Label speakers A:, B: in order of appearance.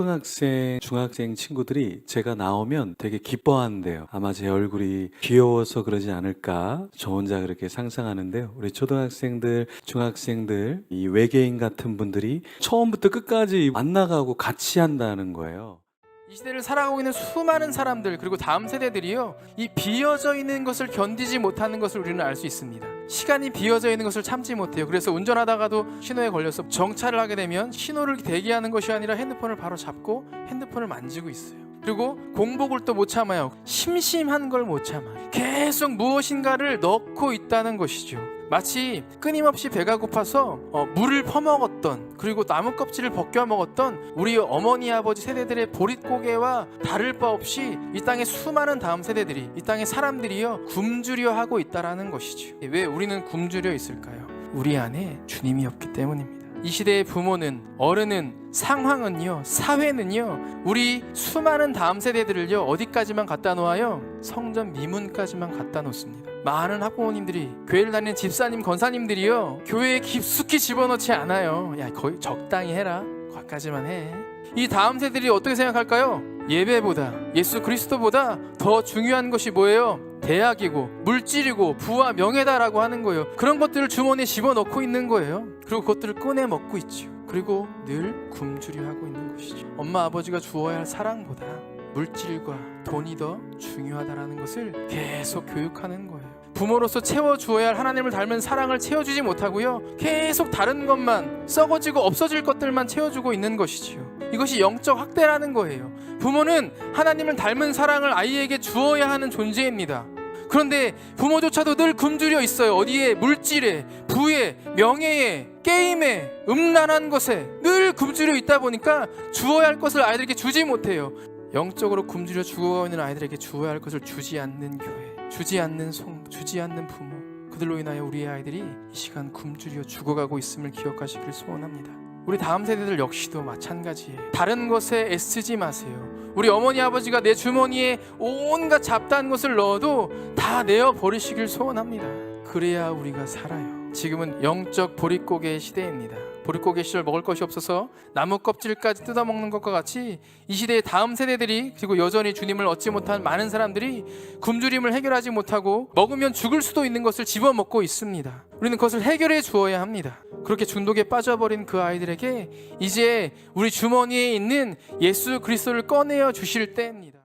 A: 초등학생, 중학생 친구들이 제가 나오면 되게 기뻐한대요. 아마 제 얼굴이 귀여워서 그러지 않을까 저 혼자 그렇게 상상하는데요. 우리 초등학생들, 중학생들, 이 외계인 같은 분들이 처음부터 끝까지 만나가고 같이 한다는 거예요.
B: 이 시대를 살아가고 있는 수많은 사람들 그리고 다음 세대들이요 이 비어져 있는 것을 견디지 못하는 것을 우리는 알 수 있습니다 시간이 비어져 있는 것을 참지 못해요. 그래서 운전하다가도 신호에 걸려서 정차를 하게 되면 신호를 대기하는 것이 아니라 핸드폰을 바로 잡고 핸드폰을 만지고 있어요. 그리고 공복을 또 못 참아요. 심심한 걸 못 참아요. 계속 무엇인가를 넣고 있다는 것이죠 마치 끊임없이 배가 고파서 어, 물을 퍼먹었던 그리고 나무 껍질을 벗겨 먹었던 우리 어머니 아버지 세대들의 보릿고개와 다를 바 없이 이 땅의 수많은 다음 세대들이 이 땅의 사람들이요 굶주려 하고 있다라는 것이죠. 왜 우리는 굶주려 있을까요? 우리 안에 주님이 없기 때문입니다. 이 시대의 부모는 어른은 상황은요 사회는요 우리 수많은 다음 세대들을요 어디까지만 갖다 놓아요? 성전 미문까지만 갖다 놓습니다. 많은 학부모님들이 교회를 다니는 집사님 권사님들이요 교회에 깊숙이 집어넣지 않아요. 야 거의 적당히 해라. 거기까지만 해 이 다음 세대들이 어떻게 생각할까요 예배보다 예수 그리스도보다 더 중요한 것이 뭐예요 대학이고 물질이고 부와 명예다라고 하는 거예요. 그런 것들을 주머니에 집어넣고 있는 거예요. 그리고 그것들을 꺼내 먹고 있죠. 그리고 늘 굶주려 하고 있는 것이죠. 엄마 아버지가 주어야 할 사랑보다 물질과 돈이 더 중요하다라는 것을 계속 교육하는 거예요. 부모로서 채워주어야 할 하나님을 닮은 사랑을 채워주지 못하고요. 계속 다른 것만 썩어지고 없어질 것들만 채워주고 있는 것이지요. 이것이 영적 학대라는 거예요. 부모는 하나님을 닮은 사랑을 아이에게 주어야 하는 존재입니다. 그런데 부모조차도 늘 굶주려 있어요. 어디에 물질에, 부에, 명예에, 게임에, 음란한 것에 늘 굶주려 있다 보니까 주어야 할 것을 아이들에게 주지 못해요. 영적으로 굶주려 죽어가고 있는 아이들에게 주어야 할 것을 주지 않는 교회, 주지 않는 성, 주지 않는 부모. 그들로 인하여 우리의 아이들이 이 시간 굶주려 죽어가고 있음을 기억하시길 소원합니다. 우리 다음 세대들 역시도 마찬가지예요. 다른 것에 애쓰지 마세요. 우리 어머니 아버지가 내 주머니에 온갖 잡다한 것을 넣어도 다 내어 버리시길 소원합니다. 그래야 우리가 살아요. 지금은 영적 보릿고개의 시대입니다. 보릿고개 시절 먹을 것이 없어서 나무 껍질까지 뜯어먹는 것과 같이 이 시대의 다음 세대들이 그리고 여전히 주님을 얻지 못한 많은 사람들이 굶주림을 해결하지 못하고 먹으면 죽을 수도 있는 것을 집어먹고 있습니다. 우리는 그것을 해결해 주어야 합니다. 그렇게 중독에 빠져버린 그 아이들에게 이제 우리 주머니에 있는 예수 그리스도를 꺼내어 주실 때입니다.